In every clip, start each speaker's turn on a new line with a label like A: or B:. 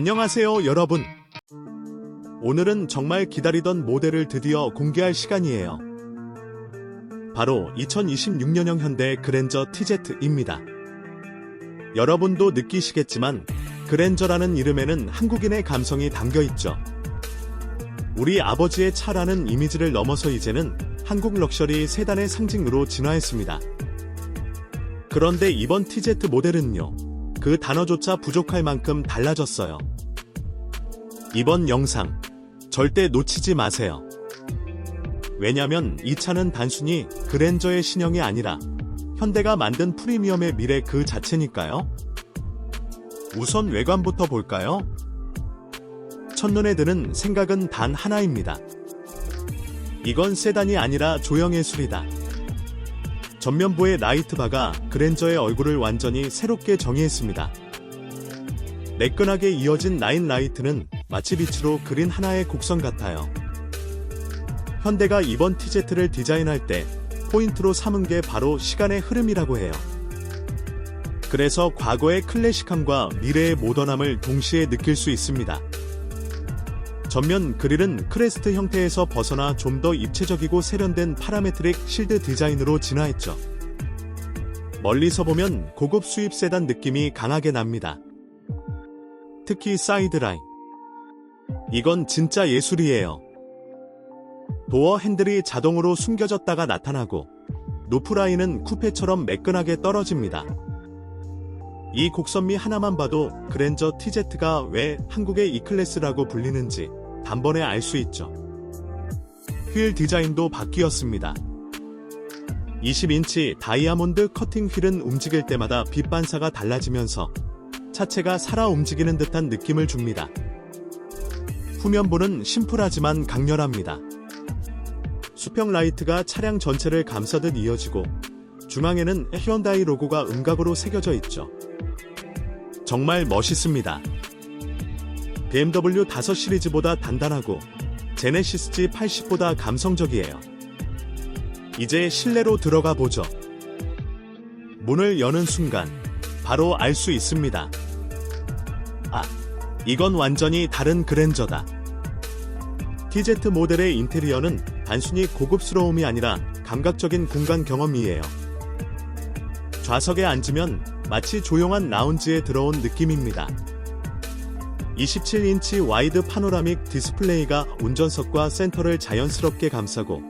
A: 안녕하세요, 여러분. 오늘은 정말 기다리던 모델을 드디어 공개할 시간이에요. 바로 2026년형 현대 그랜저 TZ입니다. 여러분도 느끼시겠지만 그랜저라는 이름에는 한국인의 감성이 담겨 있죠. 우리 아버지의 차라는 이미지를 넘어서 이제는 한국 럭셔리 세단의 상징으로 진화했습니다. 그런데 이번 TZ 모델은요. 그 단어조차 부족할 만큼 달라졌어요. 이번 영상 절대 놓치지 마세요. 왜냐면 이 차는 단순히 그랜저의 신형이 아니라 현대가 만든 프리미엄의 미래 그 자체니까요. 우선 외관부터 볼까요? 첫눈에 드는 생각은 단 하나입니다. 이건 세단이 아니라 조형예술이다. 전면부의 라이트바가 그랜저의 얼굴을 완전히 새롭게 정의했습니다. 매끈하게 이어진 라인 라이트는 마치 빛으로 그린 하나의 곡선 같아요. 현대가 이번 TZ를 디자인할 때 포인트로 삼은 게 바로 시간의 흐름이라고 해요. 그래서 과거의 클래식함과 미래의 모던함을 동시에 느낄 수 있습니다. 전면 그릴은 크레스트 형태에서 벗어나 좀 더 입체적이고 세련된 파라메트릭 실드 디자인으로 진화했죠. 멀리서 보면 고급 수입 세단 느낌이 강하게 납니다. 특히 사이드라인. 이건 진짜 예술이에요. 도어 핸들이 자동으로 숨겨졌다가 나타나고 루프라인은 쿠페처럼 매끈하게 떨어집니다. 이 곡선미 하나만 봐도 그랜저 TZ가 왜 한국의 E클래스라고 불리는지 단번에 알 수 있죠. 휠 디자인도 바뀌었습니다. 20인치 다이아몬드 커팅 휠은 움직일 때마다 빛 반사가 달라지면서 차체가 살아 움직이는 듯한 느낌을 줍니다. 후면부는 심플하지만 강렬합니다. 수평 라이트가 차량 전체를 감싸듯 이어지고 중앙에는 히온다이 로고가 음각으로 새겨져 있죠. 정말 멋있습니다. BMW 5 시리즈보다 단단하고 제네시스 G80보다 감성적이에요. 이제 실내로 들어가 보죠. 문을 여는 순간 바로 알 수 있습니다. 아, 이건 완전히 다른 그랜저다. TZ 모델의 인테리어는 단순히 고급스러움이 아니라 감각적인 공간 경험이에요. 좌석에 앉으면 마치 조용한 라운지에 들어온 느낌입니다. 27인치 와이드 파노라믹 디스플레이가 운전석과 센터를 자연스럽게 감싸고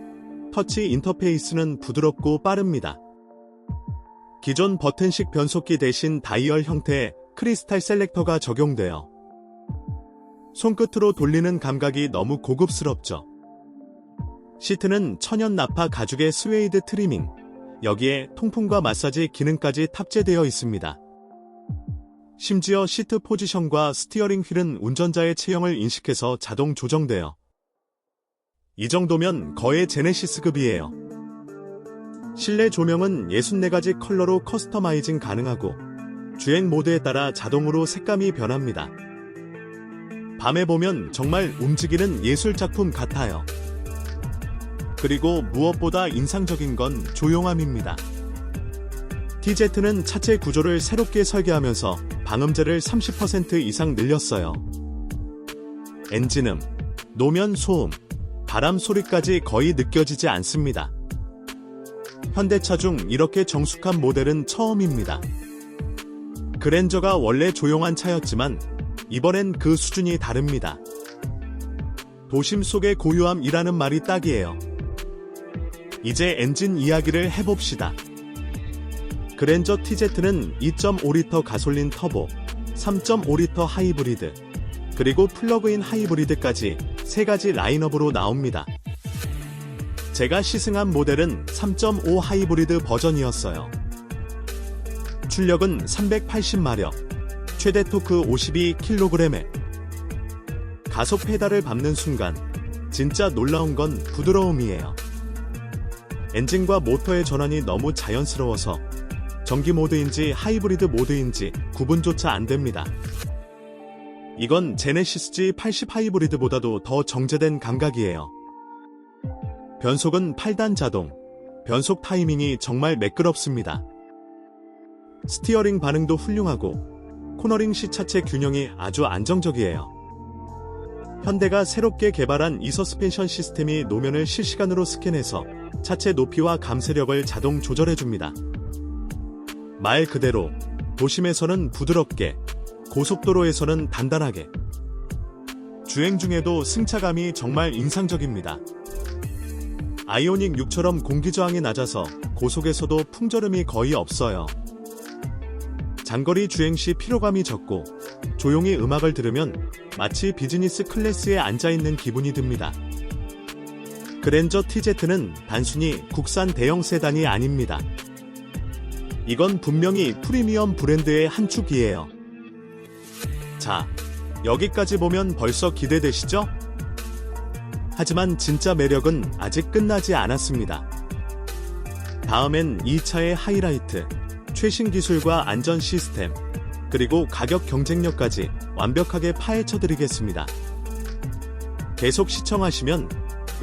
A: 터치 인터페이스는 부드럽고 빠릅니다. 기존 버튼식 변속기 대신 다이얼 형태의 크리스탈 셀렉터가 적용되어 손끝으로 돌리는 감각이 너무 고급스럽죠. 시트는 천연 나파 가죽의 스웨이드 트리밍, 여기에 통풍과 마사지 기능까지 탑재되어 있습니다. 심지어 시트 포지션과 스티어링 휠은 운전자의 체형을 인식해서 자동 조정돼요. 이 정도면 거의 제네시스급이에요. 실내 조명은 64가지 컬러로 커스터마이징 가능하고 주행 모드에 따라 자동으로 색감이 변합니다. 밤에 보면 정말 움직이는 예술 작품 같아요. 그리고 무엇보다 인상적인 건 조용함입니다. TZ는 차체 구조를 새롭게 설계하면서 방음제를 30% 이상 늘렸어요. 엔진음, 노면 소음, 바람 소리까지 거의 느껴지지 않습니다. 현대차 중 이렇게 정숙한 모델은 처음입니다. 그랜저가 원래 조용한 차였지만 이번엔 그 수준이 다릅니다. 도심 속의 고요함이라는 말이 딱이에요. 이제 엔진 이야기를 해봅시다. 그랜저 TZ는 2.5리터 가솔린 터보, 3.5리터 하이브리드, 그리고 플러그인 하이브리드까지 세 가지 라인업으로 나옵니다. 제가 시승한 모델은 3.5 하이브리드 버전이었어요. 출력은 380마력, 최대 토크 52kg에 가속 페달을 밟는 순간 진짜 놀라운 건 부드러움이에요. 엔진과 모터의 전환이 너무 자연스러워서 전기 모드인지 하이브리드 모드인지 구분조차 안 됩니다. 이건 제네시스 G80 하이브리드보다도 더 정제된 감각이에요. 변속은 8단 자동, 변속 타이밍이 정말 매끄럽습니다. 스티어링 반응도 훌륭하고 코너링 시 차체 균형이 아주 안정적이에요. 현대가 새롭게 개발한 이 서 스펜션 시스템이 노면을 실시간으로 스캔해서 차체 높이와 감쇄력을 자동 조절해줍니다. 말 그대로 도심에서는 부드럽게, 고속도로에서는 단단하게. 주행 중에도 승차감이 정말 인상적입니다. 아이오닉 6처럼 공기 저항이 낮아서 고속에서도 풍절음이 거의 없어요. 장거리 주행 시 피로감이 적고 조용히 음악을 들으면 마치 비즈니스 클래스에 앉아있는 기분이 듭니다. 그랜저 TZ는 단순히 국산 대형 세단이 아닙니다. 이건 분명히 프리미엄 브랜드의 한 축이에요. 자, 여기까지 보면 벌써 기대되시죠? 하지만 진짜 매력은 아직 끝나지 않았습니다. 다음엔 이 차의 하이라이트, 최신 기술과 안전 시스템, 그리고 가격 경쟁력까지 완벽하게 파헤쳐 드리겠습니다. 계속 시청하시면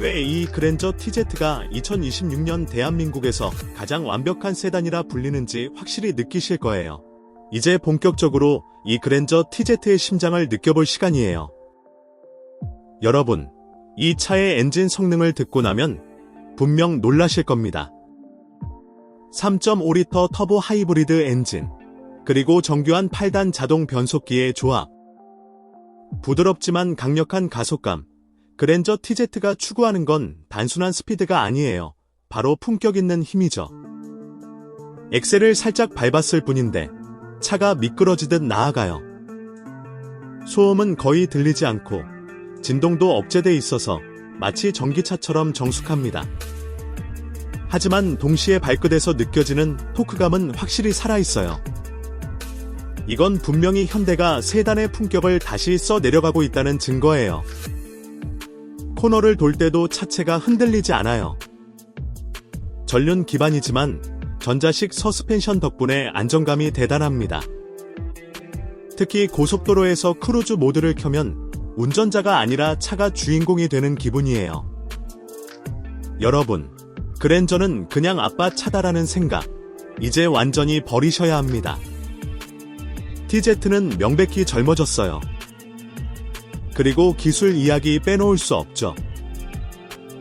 A: 왜 이 그랜저 TZ가 2026년 대한민국에서 가장 완벽한 세단이라 불리는지 확실히 느끼실 거예요. 이제 본격적으로 이 그랜저 TZ의 심장을 느껴볼 시간이에요. 여러분, 이 차의 엔진 성능을 듣고 나면 분명 놀라실 겁니다. 3.5리터 터보 하이브리드 엔진, 그리고 정교한 8단 자동 변속기의 조합. 부드럽지만 강력한 가속감. 그랜저 TZ가 추구하는 건 단순한 스피드가 아니에요. 바로 품격 있는 힘이죠. 엑셀을 살짝 밟았을 뿐인데 차가 미끄러지듯 나아가요. 소음은 거의 들리지 않고 진동도 억제돼 있어서 마치 전기차처럼 정숙합니다. 하지만 동시에 발끝에서 느껴지는 토크감은 확실히 살아있어요. 이건 분명히 현대가 세단의 품격을 다시 써 내려가고 있다는 증거예요. 코너를 돌 때도 차체가 흔들리지 않아요. 전륜 기반이지만 전자식 서스펜션 덕분에 안정감이 대단합니다. 특히 고속도로에서 크루즈 모드를 켜면 운전자가 아니라 차가 주인공이 되는 기분이에요. 여러분, 그랜저는 그냥 아빠 차다라는 생각, 이제 완전히 버리셔야 합니다. TZ는 명백히 젊어졌어요. 그리고 기술 이야기 빼놓을 수 없죠.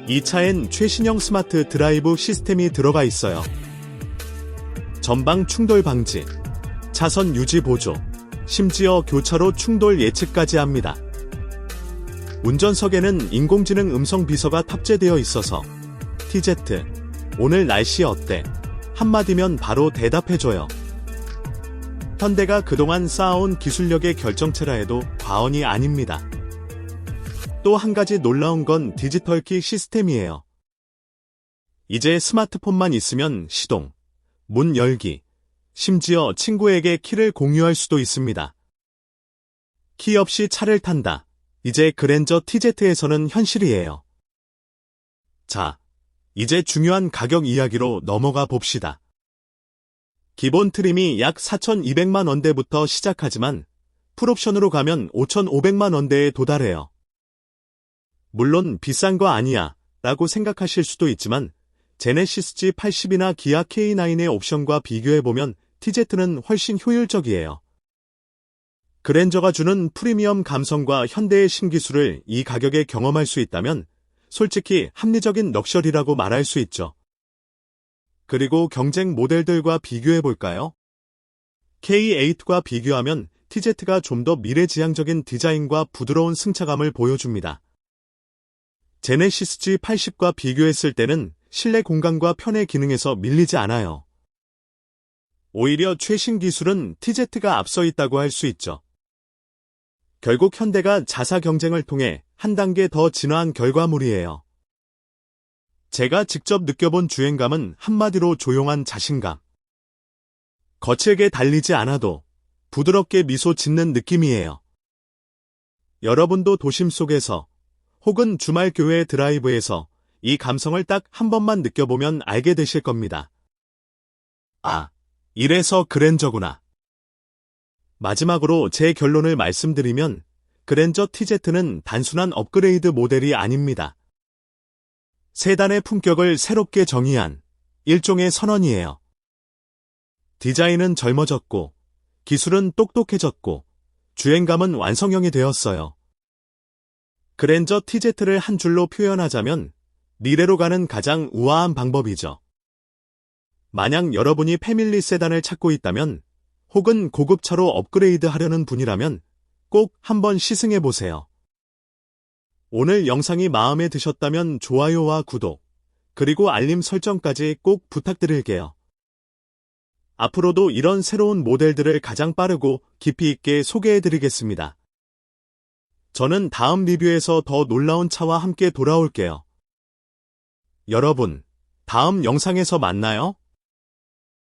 A: 이 차엔 최신형 스마트 드라이브 시스템이 들어가 있어요. 전방 충돌 방지, 차선 유지 보조, 심지어 교차로 충돌 예측까지 합니다. 운전석에는 인공지능 음성 비서가 탑재되어 있어서 TZ, 오늘 날씨 어때? 한마디면 바로 대답해줘요. 현대가 그동안 쌓아온 기술력의 결정체라 해도 과언이 아닙니다. 또 한 가지 놀라운 건 디지털 키 시스템이에요. 이제 스마트폰만 있으면 시동, 문 열기, 심지어 친구에게 키를 공유할 수도 있습니다. 키 없이 차를 탄다. 이제 그랜저 TZ에서는 현실이에요. 자, 이제 중요한 가격 이야기로 넘어가 봅시다. 기본 트림이 약 4,200만 원대부터 시작하지만 풀옵션으로 가면 5,500만 원대에 도달해요. 물론 비싼 거 아니야 라고 생각하실 수도 있지만 제네시스 G80이나 기아 K9의 옵션과 비교해보면 TZ는 훨씬 효율적이에요. 그랜저가 주는 프리미엄 감성과 현대의 신기술을 이 가격에 경험할 수 있다면 솔직히 합리적인 럭셔리라고 말할 수 있죠. 그리고 경쟁 모델들과 비교해 볼까요? K8과 비교하면 TZ가 좀 더 미래지향적인 디자인과 부드러운 승차감을 보여줍니다. 제네시스 G80과 비교했을 때는 실내 공간과 편의 기능에서 밀리지 않아요. 오히려 최신 기술은 TZ가 앞서 있다고 할 수 있죠. 결국 현대가 자사 경쟁을 통해 한 단계 더 진화한 결과물이에요. 제가 직접 느껴본 주행감은 한마디로 조용한 자신감. 거칠게 달리지 않아도 부드럽게 미소 짓는 느낌이에요. 여러분도 도심 속에서 혹은 주말 교회 드라이브에서 이 감성을 딱 한 번만 느껴보면 알게 되실 겁니다. 아, 이래서 그랜저구나. 마지막으로 제 결론을 말씀드리면 그랜저 TZ는 단순한 업그레이드 모델이 아닙니다. 세단의 품격을 새롭게 정의한 일종의 선언이에요. 디자인은 젊어졌고 기술은 똑똑해졌고 주행감은 완성형이 되었어요. 그랜저 TZ를 한 줄로 표현하자면 미래로 가는 가장 우아한 방법이죠. 만약 여러분이 패밀리 세단을 찾고 있다면 혹은 고급차로 업그레이드 하려는 분이라면 꼭 한번 시승해 보세요. 오늘 영상이 마음에 드셨다면 좋아요와 구독, 그리고 알림 설정까지 꼭 부탁드릴게요. 앞으로도 이런 새로운 모델들을 가장 빠르고 깊이 있게 소개해 드리겠습니다. 저는 다음 리뷰에서 더 놀라운 차와 함께 돌아올게요. 여러분, 다음 영상에서 만나요.